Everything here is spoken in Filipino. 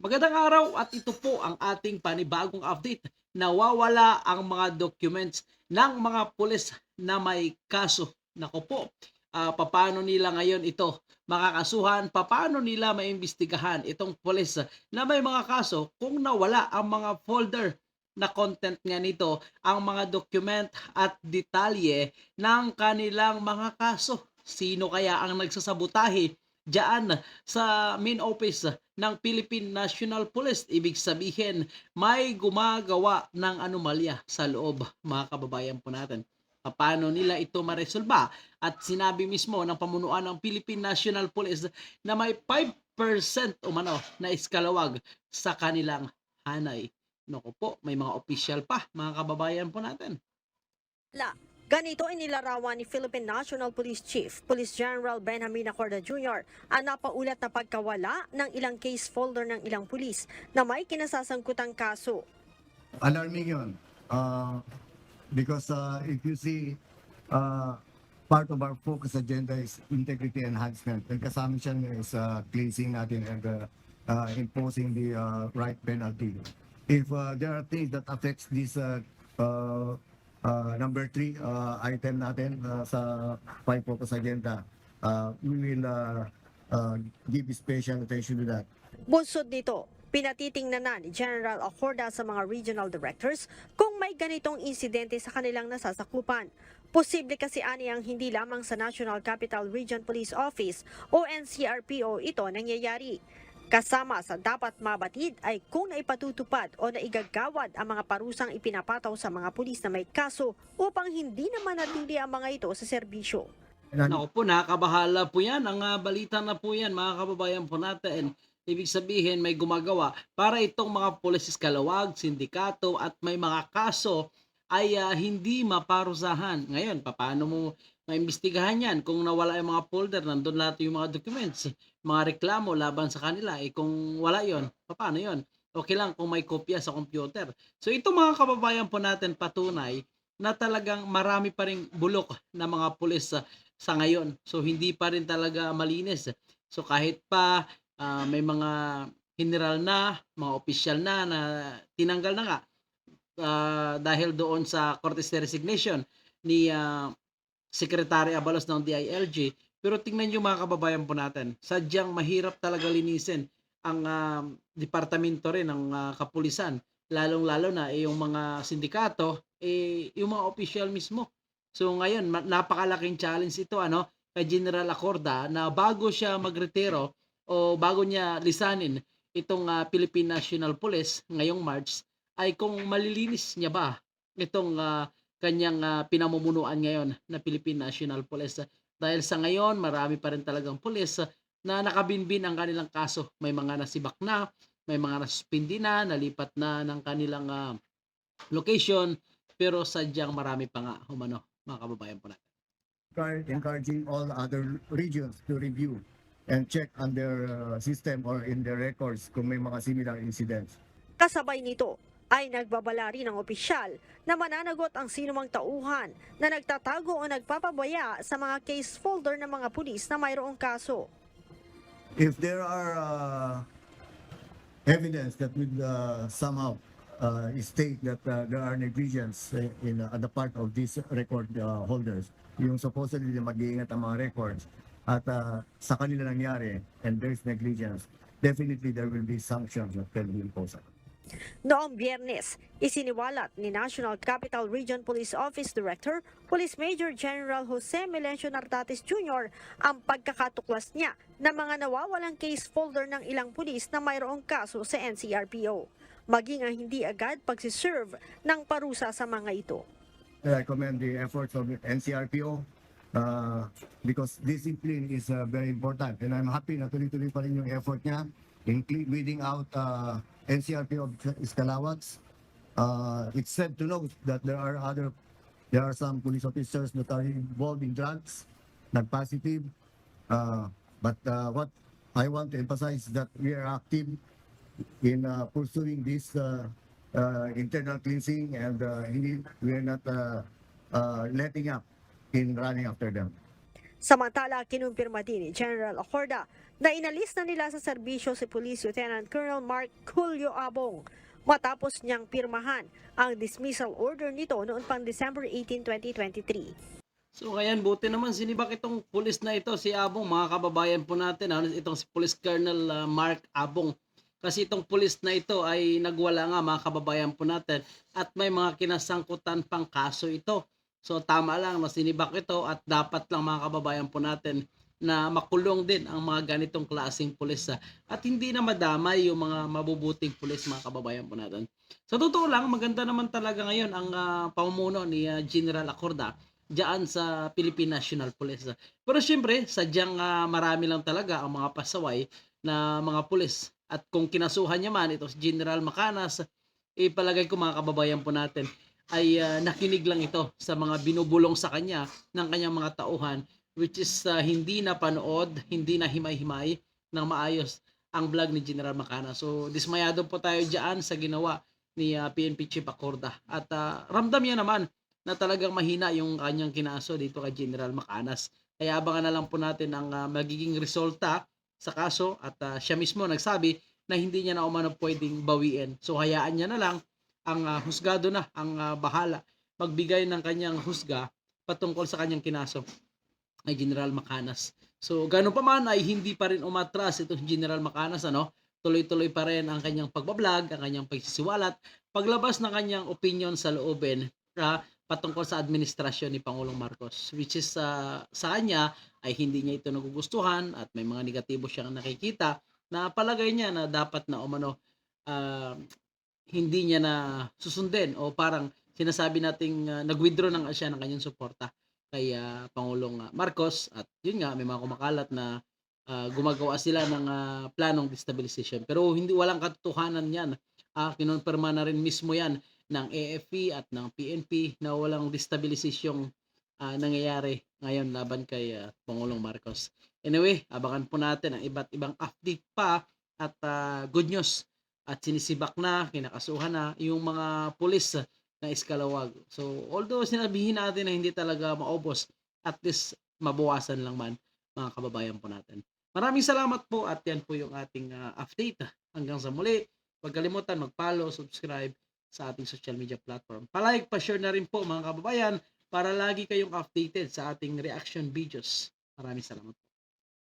Magandang araw at ito po ang ating panibagong update. Nawawala ang mga documents ng mga pulis na may kaso. Nako po, ah, paano nila ngayon ito makakasuhan? Paano nila maimbestigahan itong pulis na may mga kaso kung nawala ang mga folder na content nga nito, ang mga document at detalye ng kanilang mga kaso. Sino kaya ang nagsasabotahe diyan sa main office ng Philippine National Police. Ibig sabihin, may gumagawa ng anomalya sa loob, mga kababayan po natin. Paano nila ito maresolba? At sinabi mismo ng pamunuan ng Philippine National Police na may 5% umano na iskalawag sa kanilang hanay. Naku po, may mga official pa, mga kababayan po natin. La. Ganito inilarawan ni Philippine National Police Chief, Police General Benjamin Acorda Jr. ang napaulat na pagkawala ng ilang case folder ng ilang pulis na may kinasasangkutang kaso. alarming yun. Uh, because uh, if you see, uh, part of our focus agenda is integrity enhancement. And kasama siya is uh, cleansing natin and uh, uh, imposing the uh, right penalty. If uh, there are things that affects this uh, uh, uh, number three uh, item natin uh, sa five focus agenda, uh, we will uh, uh, give special attention to that. Bunsod nito, pinatitingnan na ni General Acorda sa mga regional directors kung may ganitong insidente sa kanilang nasasakupan. Posible kasi ani ang hindi lamang sa National Capital Region Police Office o NCRPO ito nangyayari. Kasama sa dapat mabatid ay kung naipatutupad o naigagawad ang mga parusang ipinapataw sa mga pulis na may kaso upang hindi naman natili ang mga ito sa serbisyo. Naku po, nakakabahala po yan. Ang ah, balita na po yan, mga kababayan po natin. Ibig sabihin, may gumagawa para itong mga pulis kalawag, sindikato at may mga kaso ay ah, hindi maparusahan. Ngayon, paano mo maimbestigahan yan? Kung nawala yung mga folder, nandun lahat yung mga documents, mga reklamo laban sa kanila. Eh kung wala yon paano yon Okay lang kung may kopya sa computer. So ito mga kababayan po natin patunay na talagang marami pa ring bulok na mga pulis sa, sa ngayon. So hindi pa rin talaga malinis. So kahit pa ah, may mga general na, mga opisyal na na tinanggal na nga ah, dahil doon sa Cortes de Resignation ni ah, Secretary Abalos ng DILG. Pero tingnan nyo mga kababayan po natin, sadyang mahirap talaga linisin ang ah, departamento rin ng ah, kapulisan. Lalong-lalo na eh, yung mga sindikato, eh, yung mga official mismo. So ngayon, napakalaking challenge ito ano kay General Acorda na bago siya magretiro o bago niya lisanin itong ah, Philippine National Police ngayong March ay kung malilinis niya ba itong ah, kanyang ah, pinamumunuan ngayon na Philippine National Police. Dahil sa ngayon, marami pa rin talagang pulis na nakabinbin ang kanilang kaso. May mga nasibak na, may mga nasuspindi na, nalipat na ng kanilang ah, location, pero sadyang marami pa nga humano, mga kababayan po natin. encouraging all other regions to review and check on their uh, system or in their records kung may mga similar incidents. Kasabay nito ay nagbabala rin ng opisyal na mananagot ang sinumang tauhan na nagtatago o nagpapabaya sa mga case folder ng mga pulis na mayroong kaso. If there are uh, evidence that would uh, somehow uh, state that uh, there are negligence uh, in uh, the part of these record uh, holders, yung supposedly mag-iingat ang mga records at uh, sa kanila nangyari and there is negligence, definitely there will be sanctions that can be imposed. Noong biyernes, isiniwalat ni National Capital Region Police Office Director, Police Major General Jose Melencio Nartates Jr. ang pagkakatuklas niya ng mga nawawalang case folder ng ilang pulis na mayroong kaso sa NCRPO. Maging ang hindi agad pagsiserve ng parusa sa mga ito. I commend the efforts of NCRPO uh, because discipline is uh, very important and I'm happy na tuloy-tuloy pa rin yung effort niya in cle- weeding out uh, NCRPO of Iskalawags. Uh, it's sad to know that there are other there are some police officers that are involved in drugs, nag-positive. Uh, but uh, what I want to emphasize that we are active in uh, pursuing this uh, uh, internal cleansing and uh, we are not uh, uh, letting up in running after them. Samantala, kinumpirma din ni General Acorda na inalis na nila sa serbisyo si Police Lieutenant Colonel Mark Julio Abong matapos niyang pirmahan ang dismissal order nito noon pang December 18, 2023. So ngayon, buti naman sinibak itong pulis na ito, si Abong, mga kababayan po natin, ano, itong si Police Colonel uh, Mark Abong. Kasi itong pulis na ito ay nagwala nga mga kababayan po natin at may mga kinasangkutan pang kaso ito. So tama lang na sinibak ito at dapat lang mga kababayan po natin na makulong din ang mga ganitong klaseng pulis ah. at hindi na madamay yung mga mabubuting pulis mga kababayan po natin. Sa totoo lang, maganda naman talaga ngayon ang ah, pamumuno ni ah, General Acorda diyan sa Philippine National Police. Pero syempre, sadyang ah, marami lang talaga ang mga pasaway na mga pulis. At kung kinasuhan niya man ito si General Macanas, ipalagay ko mga kababayan po natin ay ah, nakinig lang ito sa mga binubulong sa kanya ng kanyang mga tauhan which is ah, hindi na panood, hindi na himay-himay ng maayos ang vlog ni General Macanas. So dismayado po tayo diyan sa ginawa ni ah, PNP Chief Acorda. At ah, ramdam niya naman na talagang mahina yung kanyang kinaso dito kay General Macanas. Kaya abangan na lang po natin ang ah, magiging resulta sa kaso at ah, siya mismo nagsabi na hindi niya na umano pwedeng bawiin. So hayaan niya na lang ang ah, husgado na ang ah, bahala magbigay ng kanyang husga patungkol sa kanyang kinaso ay General Macanas. So gano'n pa man ay hindi pa rin umatras itong General Macanas ano. Tuloy-tuloy pa rin ang kanyang pagbablog, ang kanyang pagsisiwalat, paglabas ng kanyang opinion sa loobin ah, patungkol sa administrasyon ni Pangulong Marcos which is ah, sa kanya ay hindi niya ito nagugustuhan at may mga negatibo siyang nakikita na palagay niya na dapat na umano ah, hindi niya na susundin o parang sinasabi nating ah, nag-withdraw ng siya ng kanyang suporta kay ah, Pangulong Marcos at yun nga may mga kumakalat na ah, gumagawa sila ng ah, planong destabilization. Pero hindi walang katotohanan yan. Ah kinonfirma na rin mismo yan ng AFP at ng PNP na walang destabilizasyong ah, nangyayari ngayon laban kay ah, Pangulong Marcos. Anyway, abangan po natin ang iba't ibang update pa at ah, good news. At sinisibak na, kinakasuhan na yung mga pulis na iskalawag. So, although sinabihin natin na hindi talaga maubos, at least mabawasan lang man mga kababayan po natin. Maraming salamat po at yan po yung ating ah, update. Hanggang sa muli, huwag kalimutan mag-follow, subscribe sa ating social media platform. Palike, pa-share na rin po mga kababayan para lagi kayong updated sa ating reaction videos. Maraming salamat po.